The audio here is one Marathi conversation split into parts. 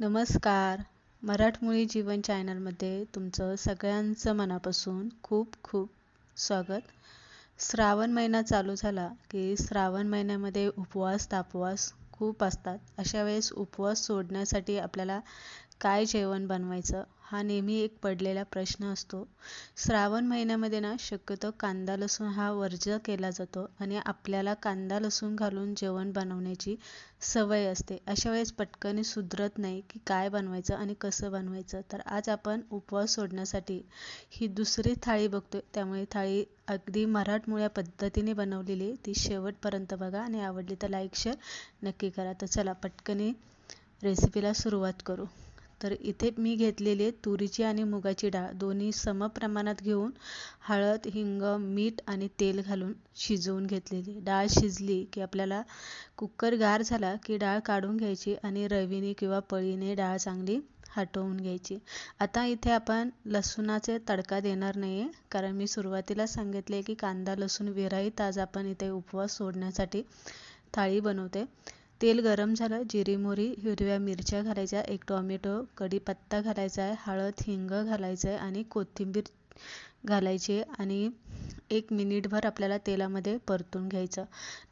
नमस्कार. मराठमोळी जीवन चॅनलमध्ये तुमचं सगळ्यांचं मनापासून खूप खूप स्वागत. श्रावण महिना चालू झाला की श्रावण महिन्यामध्ये उपवास तापवास खूप असतात. अशा वेळेस उपवास सोडण्यासाठी आपल्याला काय जेवण बनवायचं? हा नेहमी एक पडलेला प्रश्न असतो. श्रावण महिन्यामध्ये ना शक्यतो कांदा लसूण हा वर्ज केला जातो आणि आपल्याला कांदा लसूण घालून जेवण बनवण्याची सवय असते. अशा वेळेस पटकन सुधरत नाही की काय बनवायचं आणि कसं बनवायचं. तर आज आपण उपवास सोडण्यासाठी ही दुसरी थाळी बघतोय. त्यामुळे थाळी अगदी मराठमोळ्या पद्धतीने बनवलेली ती शेवटपर्यंत बघा आणि आवडली तर लाईक शेअर नक्की करा. तर चला पटकनी रेसिपीला सुरुवात करू. तर इथे मी घेतलेली तुरीची आणि मुगाची डाळ. दोन्ही समप्रमाणात घेऊन हळद हिंग मीठ आणि तेल घालून शिजवून घेतलेली. डाळ शिजली की आपल्याला कुकर गार झाला की डाळ काढून घ्यायची आणि रवीने किंवा पळीने डाळ चांगली हटवून घ्यायची. आता इथे आपण लसूणाचे तडका देणार नाही आहे कारण मी सुरुवातीला सांगितले की कांदा लसूण विराईत आज आपण इथे उपवास सोडण्यासाठी थाळी बनवते. तेल गरम झालं जिरी मोरी हिरव्या मिरच्या घालायच्या एक टोमॅटो कढीपत्ता घालायचा आहे हळद हिंग घालायचं आहे आणि कोथिंबीर घालायची आणि एक मिनिटभर आपल्याला तेलामध्ये परतून घ्यायचं.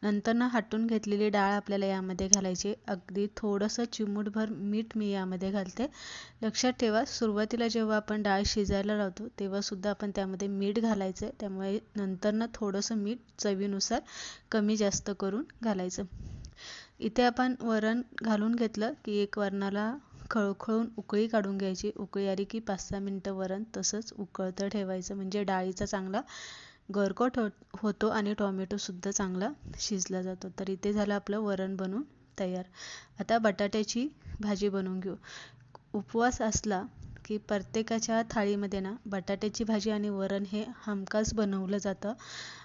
नंतर ना हटून घेतलेली डाळ आपल्याला यामध्ये घालायची. अगदी थोडंसं चिमूटभर मीठ मी यामध्ये घालते. लक्षात ठेवा सुरुवातीला जेव्हा आपण डाळ शिजायला लावतो तेव्हासुद्धा आपण त्यामध्ये मीठ घालायचं आहे. त्यामुळे नंतर ना थोडंसं मीठ चवीनुसार कमी जास्त करून घालायचं. इथे आपण वरण घालून घेतलं की एक वरणाला खळखळून उकळी काढून घ्यायची. उकळी आली की पाच सहा मिनटं वरण तसंच उकळतं ठेवायचं. म्हणजे डाळीचा चांगला गरकोट हो होतो आणि टॉमॅटोसुद्धा चांगला शिजला जातो. तर इथे झालं आपलं वरण बनवून तयार. आता बटाट्याची भाजी बनवून घेऊ. उपवास असला की प्रत्येकाच्या थाळीमध्ये ना बटाट्याची भाजी आणि वरण हे हमखास बनवलं जातं.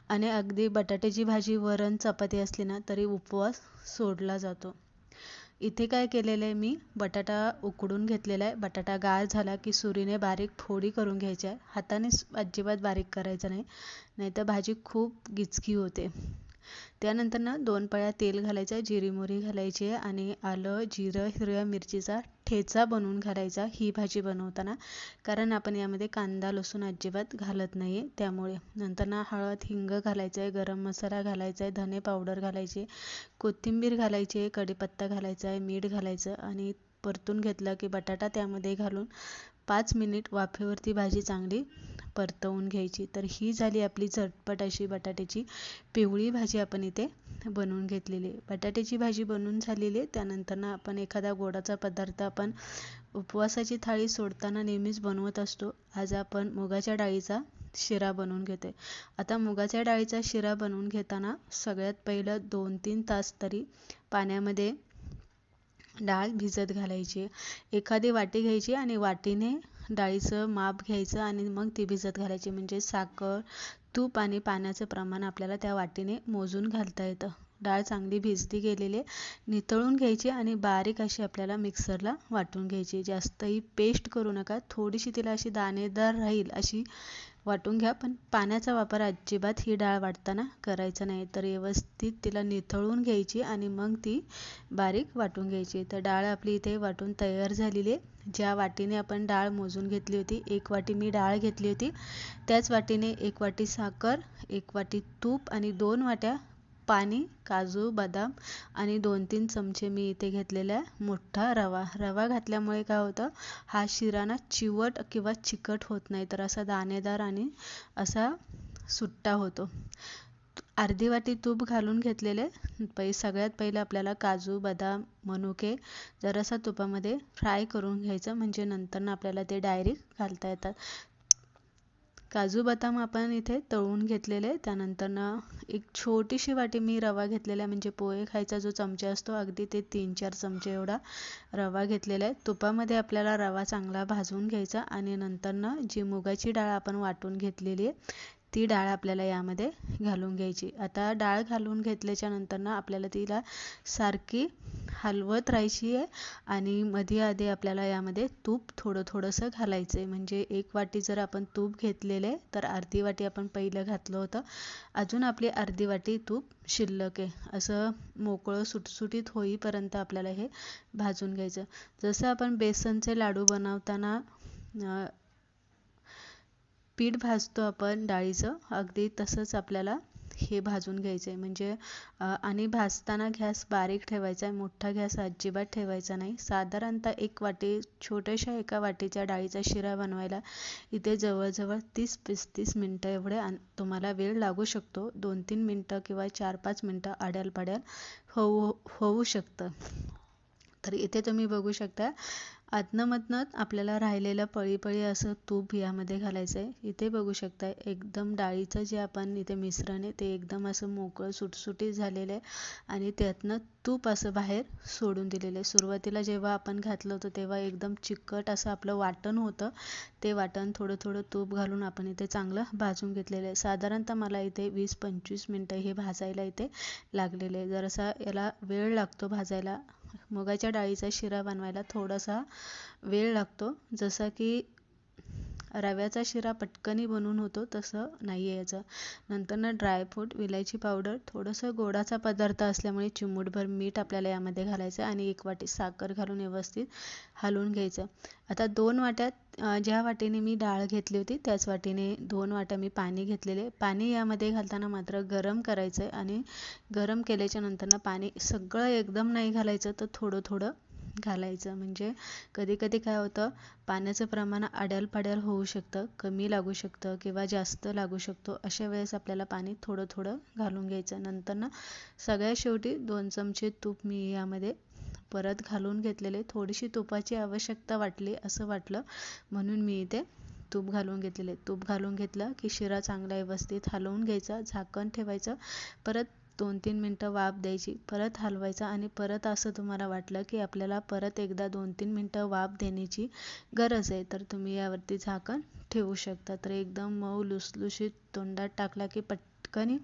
आणि अगदी बटाट्याची भाजी वरण चपाती असली ना तरी उपवास सोडला जातो. इथे काय केलेलं आहे मी? बटाटा उकडून घेतलेला आहे. बटाटा गाळ झाला की सुरीने बारीक फोडी करून घ्यायच्या आहे. हाताने अजिबात बारीक करायचं नाही. नाहीतर भाजी खूप गिचकी होते. त्यानंतर ना दोन पळ्या तेल घालायचं जिरी मोरी घालायची आणि आलं जिरं हिरव्या मिरचीचा ठेचा बनवून घालायचा ही भाजी बनवताना. कारण आपण यामध्ये कांदा लसूण अजिबात घालत नाही त्यामुळे नंतर ना हळद हिंग घालायचं आहे गरम मसाला घालायचा आहे धने पावडर घालायची कोथिंबीर घालायची आहे कढीपत्ता घालायचा आहे मीठ घालायचं आणि परतून घेतलं की बटाटा त्यामध्ये घालून पाच मिनिट वाफेवरती भाजी चांगली परतवून घ्यायची. तर ही झाली आपली झटपट अशी बटाट्याची पिवळी भाजी आपण इथे बनवून घेतलेली आहे. बटाट्याची भाजी बनवून झालेली आहे. त्यानंतर ना आपण एखादा गोडाचा पदार्थ आपण उपवासाची थाळी सोडताना नेहमीच बनवत असतो. आज आपण मुगाच्या डाळीचा शिरा बनवून घेते आता मुगाच्या डाळीचा शिरा बनवून घेताना सगळ्यात पहिलं दोन तीन तास तरी पाण्यामध्ये डाळ भिजत घालायची. एखादी वाटी घ्यायची आणि वाटीने डाळीचं माप घ्यायचं आणि मग ती भिजत घालायची. म्हणजे साखर तूप आणि पाण्याचं प्रमाण आपल्याला त्या वाटीने मोजून घालता येतं. डाळ चांगली भिजती गेलेली नितळून घ्यायची आणि बारीक अशी आपल्याला मिक्सरला वाटून घ्यायची. जास्तही पेस्ट करू नका. थोडीशी तिला अशी दाणेदार राहील अशी वाटून घ्या. पण पाण्याचा वापर अजिबात ही डाळ वाटताना करायचा नाही. तर व्यवस्थित तिला निथळून घ्यायची आणि मग ती बारीक वाटून घ्यायची. तर डाळ आपली इथे वाटून तयार झालेली आहे. ज्या वाटीने आपण डाळ मोजून घेतली होती एक वाटी मी डाळ घेतली होती त्याच वाटीने एक वाटी साखर एक वाटी तूप आणि दोन वाट्या पाणी काजू बदाम आणि दोन तीन चमचे मी इथे घेतलेला आहे मोठा रवा. रवा घातल्यामुळे काय होतं? हा शिरा ना चिवट किंवा चिकट होत नाही तर असा दाणेदार आणि असा सुट्टा होतो. अर्धी वाटी तूप घालून घेतलेले पै सगळ्यात पहिले आपल्याला काजू बदाम मनुके जरासा तुपामध्ये फ्राय करून घ्यायचं म्हणजे नंतर आपल्याला ते डायरेक्ट घालता येतात. काजू बदाम आपण इथे तळून घेतलेले त्यानंतर ना एक छोटीशी वाटी मी रवा घेतलेला आहे. म्हणजे पोहे खायचा जो चमचा असतो अगदी ते तीन चार चमचे एवढा रवा घेतलेला आहे. तुपामध्ये आपल्याला रवा चांगला भाजून घ्यायचा आणि नंतर ना जी मुगाची डाळ आपण वाटून घेतलेली आहे ती डाळ आपल्याला यामध्ये घालून घ्यायची. आता डाळ घालून घेतल्याच्या नंतर ना आपल्याला तिला सारखी हलवत राहायची आहे आणि मध्ये आधी आपल्याला यामध्ये तूप थोडं थोडंसं घालायचं आहे. म्हणजे एक वाटी जर आपण तूप घेतलेले तर अर्धी वाटी आपण पहिलं घातलं होतं. अजून आपली अर्धी वाटी तूप शिल्लक आहे. असं मोकळं सुटसुटीत होईपर्यंत आपल्याला हे भाजून घ्यायचं. जसं आपण बेसनचे लाडू बनवताना पीठ भाजतो आपण डाळीचं. अगदी तसंच आपल्याला हे भाजून घ्यायचं आहे म्हणजे आणि भाजताना गॅस बारीक ठेवायचा आहे. मोठा गॅस अजिबात ठेवायचा नाही. साधारणतः एक वाटी छोट्याशा एका वाटीच्या डाळीचा शिरा बनवायला इथे जवळजवळ तीस पस्तीस मिनटं एवढे तुम्हाला वेळ लागू शकतो. दोन तीन मिनटं किंवा चार पाच मिनटं आड्याल पाड्याल होऊ होऊ शकतं. तर इथे तुम्ही बघू शकता आतनं आपल्याला राहिलेलं पळीपळी असं तूप यामध्ये घालायचं आहे इथे बघू शकता एकदम डाळीचं जे आपण इथे मिश्रण आहे ते एकदम असं मोकळं सुटसुटीत झालेलं आहे आणि त्यातनं तूप असं बाहेर सोडून दिलेलं आहे. सुरुवातीला जेव्हा आपण घातलं होतं तेव्हा एकदम चिकट असं आपलं वाटण होतं. ते वाटण थोडं थोडं तूप घालून आपण इथे चांगलं भाजून घेतलेलं आहे. साधारणतः मला इथे वीस पंचवीस मिनटं हे भाजायला इथे लागलेले आहे. जरासा याला वेळ लागतो भाजायला. मुगाच्या डाळीचा शिरा बनवायला थोडासा वेळ लागतो. जसा की रव्याचा शिरा पटकनी बनवून होतो तसं नाही आहे याचं नंतर ना ड्रायफ्रूट विलायची पावडर थोडंसं गोडाचा पदार्थ असल्यामुळे चिमूटभर मीठ आपल्याला यामध्ये घालायचं आणि एक वाटी साखर घालून व्यवस्थित हलवून घ्यायचं. आता दोन वाट्यात ज्या वाटीने मी डाळ घेतली होती त्याच वाटीने दोन वाट्या मी पाणी घेतलेले. पाणी यामध्ये घालताना मात्र गरम करायचं आहे आणि गरम केल्याच्यानंतर ना पाणी सगळं एकदम नाही घालायचं तर थोडं थोडं घालायचं. म्हणजे कधी कधी काय होतं पाण्याचं प्रमाण आड्यालपाड्याल होऊ शकतं कमी लागू शकतं किंवा जास्त लागू शकतो अशा वेळेस आपल्याला पाणी थोडं थोडं घालून घ्यायचं. नंतर ना सगळ्यात शेवटी दोन चमचे तूप मी यामध्ये परत घालून घेतलेले. थोडीशी तुपाची आवश्यकता वाटली असं वाटलं म्हणून मी इथे तूप घालून घेतलेले. तूप घालून घेतलं की शिरा चांगला व्यवस्थित हलवून घ्यायचा झाकण ठेवायचं. परत दोन तीन मिनटं वाफ द्यायची परत हलवायचा आणि परत असं तुम्हाला वाटलं की आपल्याला परत एकदा दोन तीन मिनटं वाफ देण्याची गरज आहे तर तुम्ही यावरती झाकण ठेवू शकता. तर एकदम मऊ लुसलुशीत तोंडात टाकला की पटकन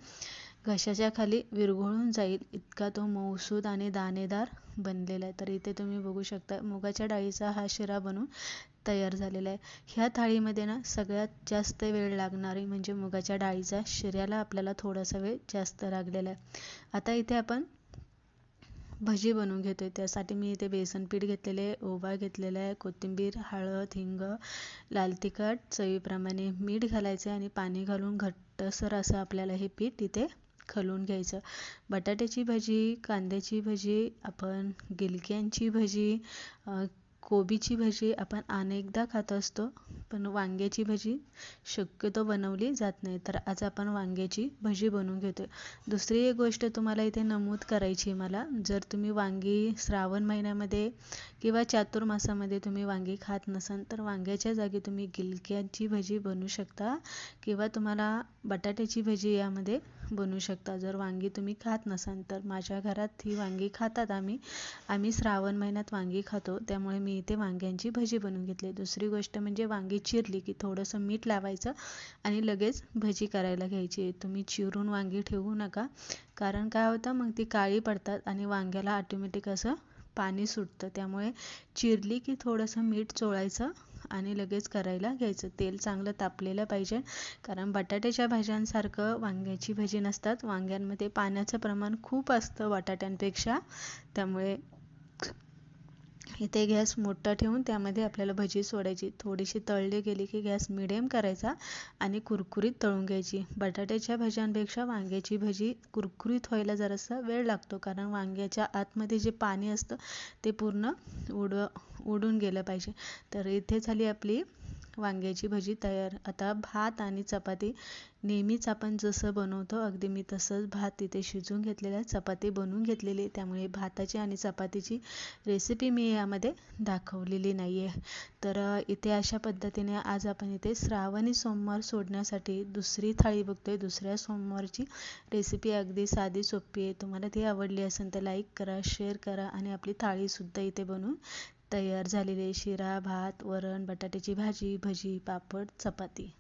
घशाच्या खाली विरघळून जाईल. इतका तो मऊसूद आणि दाणेदार बनलेला आहे. तर इथे तुम्ही बघू शकता मुगाच्या डाळीचा हा शिरा बनवून तयार झालेला आहे. ह्या थाळीमध्ये ना सगळ्यात जास्त वेळ लागणारी म्हणजे मुगाच्या डाळीचा शिऱ्याला आपल्याला थोडासा वेळ जास्त लागलेला आहे. आता इथे आपण भजी बनवून घेतो आहे त्यासाठी मी इथे बेसन पीठ घेतलेले आहे ओवा घेतलेला आहे कोथिंबीर हळद हिंग लाल तिखट चवीप्रमाणे मीठ घालायचं आणि पाणी घालून घट्टसर असं आपल्याला हे पीठ इथे खलून घ्यायचं. बटाट्याची भजी कांद्याची भजी आपण गिलक्यांची भजी कोबीची भजी आपण अनेकदा खात असतो. पण वांग्याची भजी शक्यतो बनवली जात नाही. तर आज आपण वांग्याची भजी बनवून घेतो दुसरी एक गोष्ट तुम्हाला इथे नमूद करायची मला. जर तुम्ही वांगी श्रावण महिन्यामध्ये किंवा चातुर्मासामध्ये तुम्ही वांगी खात नसाल तर वांग्याच्या जागी तुम्ही गिलक्याची भजी बनवू शकता किंवा तुम्हाला बटाट्याची भजी यामध्ये बनवू शकता. जर वांगी तुम्ही खात नसाल तर माझ्या घरात ही वांगी खातात आम्ही. आम्ही श्रावण महिन्यात वांगी खातो. त्यामुळे मी इथे वांग्यांची भजी बनवून घेतली. दुसरी गोष्ट म्हणजे वांगी चिरली की थोडंसं मीठ लावायचं आणि लगेच भजी करायला घ्यायची. तुम्ही चिरून वांगी ठेवू नका. कारण काय होतं मग ती काळी पडतात आणि वांग्याला ऑटोमॅटिक असं पाणी सुटतं. त्यामुळे चिरली की थोडंसं मीठ चोळायचं आणि लगेच करायला घ्यायचं. तेल चांगलं तापलेलं पाहिजे. कारण बटाट्याच्या भाज्यांसारखं वांग्याची भजी नसतात. वांग्यांमध्ये पाण्याचं प्रमाण खूप असतं बटाट्यांपेक्षा. त्यामुळे इथे गॅस मोठा ठेवून त्यामध्ये आपल्याला भजी सोडायची. थोडीशी तळली गेली की गॅस मिडियम करायचा आणि कुरकुरीत तळून घ्यायची. बटाट्याच्या भज्यांपेक्षा वांग्याची भजी कुरकुरीत व्हायला जरासा वेळ लागतो कारण वांग्याच्या आतमध्ये जे पाणी असतं ते पूर्ण उड उडून गेलं पाहिजे. तर इथे झाली आपली वांग्याची भजी तयार. आता भात आणि चपाती. नेहमीच आपण जसं बनवतो अगदी मी तसंच भात तिथे शिजवून घेतलेला चपाती बनवून घेतलेली. त्यामुळे भाताची आणि चपातीची रेसिपी मी यामध्ये दाखवलेली नाही आहे तर इथे अशा पद्धतीने आज आपण इथे श्रावणी सोमवार सोडण्यासाठी दुसरी थाळी बघतोय. दुसऱ्या सोमवारची रेसिपी अगदी साधी सोपी आहे. तुम्हाला ती आवडली असेल तर लाईक करा शेअर करा आणि आपली थाळीसुद्धा इथे बनवून तयार झालेले शिरा भात वरण बटाट्याची भाजी भजी पापड चपाती.